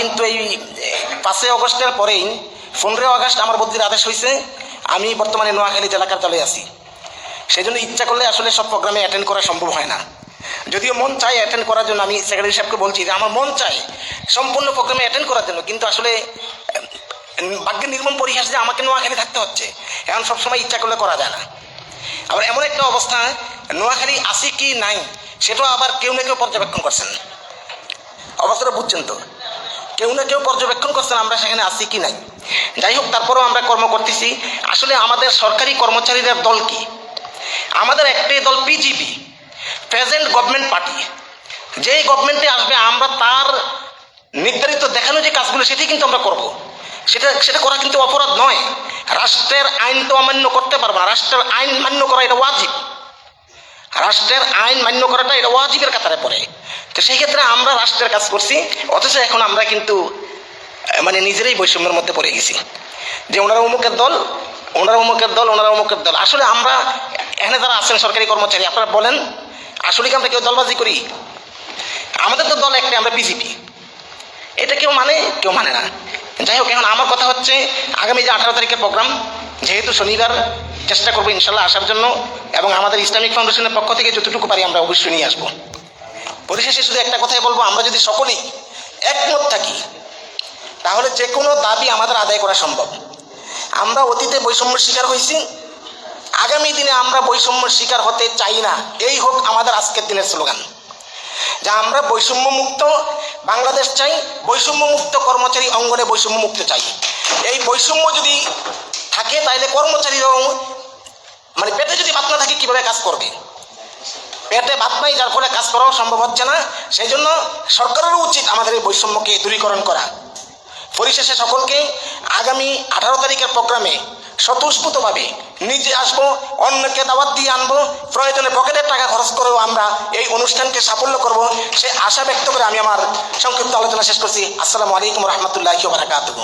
কিন্তু এই পাঁচই অগস্টের পরেই, পনেরোই আগস্ট আমার বদলির আদেশ হয়েছে আমি বর্তমানে নোয়াখালী জেলা কার্যালয়ে আছি। সেই জন্য ইচ্ছা করলে আসলে সব প্রোগ্রামে অ্যাটেন্ড করা সম্ভব হয় না। যদিও মন চায় অ্যাটেন্ড করার জন্য, আমি সেক্রেটারি সাহেবকে বলছি যে আমার মন চায় সম্পূর্ণ প্রোগ্রামে অ্যাটেন্ড করার জন্য, কিন্তু আসলে ভাগ্যের নির্মম পরিহাস যে আমাকে নোয়াখালী থাকতে হচ্ছে। এখন সবসময় ইচ্ছা করলে করা যায় না। আবার এমন একটা অবস্থা, নোয়াখালী আসি কি নাই, সেটাও আবার কেউ না কেউ পর্যবেক্ষণ করছেন। অবস্থাটা বুঝছেন তো? কেউ না কেউ পর্যবেক্ষণ করছেন আমরা সেখানে আসি কি নাই। যাই হোক, তারপরেও আমরা কর্ম করতেছি। আসলে আমাদের সরকারি কর্মচারীদের দল কি? আমাদের একটাই দল পিজিপি প্রেজেন্ট গভর্নমেন্ট পার্টি যেই গভর্নমেন্টে আসবে, আমরা তার নির্ধারিত দেখানো যে কাজগুলো, সেটি কিন্তু আমরা করব। সেটা সেটা করা কিন্তু অপরাধ নয়। রাষ্ট্রের আইন তো অমান্য করতে পারব। রাষ্ট্রের আইন মান্য করা এটা ওয়াজিব। রাষ্ট্রের আইন মান্য করাটা এটা ওয়াজিবের কাতারে পড়ে। তো সেই ক্ষেত্রে আমরা রাষ্ট্রের কাজ করছি, অথচ এখন আমরা কিন্তু মানে নিজেরাই বৈষম্যের মধ্যে পড়ে গেছি। যে ওনারা অমুকের দল, ওনারা অমুকের দল, ওনারা অমুকের দল। আসলে আমরা এখানে যারা আছেন সরকারি কর্মচারী, আপনারা বলেন, আসলে কি আমরা কেউ দলবাজি করি? আমাদের তো দল একটা আমরা বিজেপি। এটা কেউ মানে? কেউ মানে না। যাই হোক, এখন আমার কথা হচ্ছে আগামী যে আঠারো তারিখের প্রোগ্রাম যেহেতু শনিবার, চেষ্টা করব ইনশাল্লাহ আসার জন্য এবং আমাদের ইসলামিক ফাউন্ডেশনের পক্ষ থেকে যতটুকু পারি আমরা অবশ্যই নিয়ে আসব। পরিশেষে শুধু একটা কথাই বলব, আমরা যদি সকলেই একমত থাকি, তাহলে যে কোনো দাবি আমাদের আদায় করা সম্ভব। আমরা অতীতে বৈষম্যের শিকার হয়েছি, আগামী দিনে আমরা বৈষম্যের শিকার হতে চাই না। এই হোক আমাদের আজকের দিনের স্লোগান। যা আমরা বৈষম্য মুক্ত বাংলাদেশ চাই বৈষম্য মুক্ত কর্মচারী অঙ্গনে বৈষম্য মুক্ত চাই। এই বৈষম্য যদি থাকে তাহলে কর্মচারীরাও মানে পেটে যদি ভাত না থাকে, কীভাবে কাজ করবে? পেটে ভাত নাই, যার ফলে কাজ করাও সম্ভব হচ্ছে না। সেই জন্য সরকারেরও উচিত আমাদের এই বৈষম্যকে দূরীকরণ করা। পরিশেষে সকলকে আগামী আঠারো তারিখের প্রোগ্রামে স্বতঃস্ফূর্তভাবে নিজে আসব, অন্যকে দাওয়াত দিয়ে আনব, প্রয়োজনে পকেটের টাকা খরচ আমরা এই অনুষ্ঠানকে সাফল্য করব, সে আশা ব্যক্ত করে আমি আমার সংক্ষিপ্ত আলোচনা শেষ করছি। আসসালামু আলাইকুম রহমতুল্লাহ বারাকাতুহ।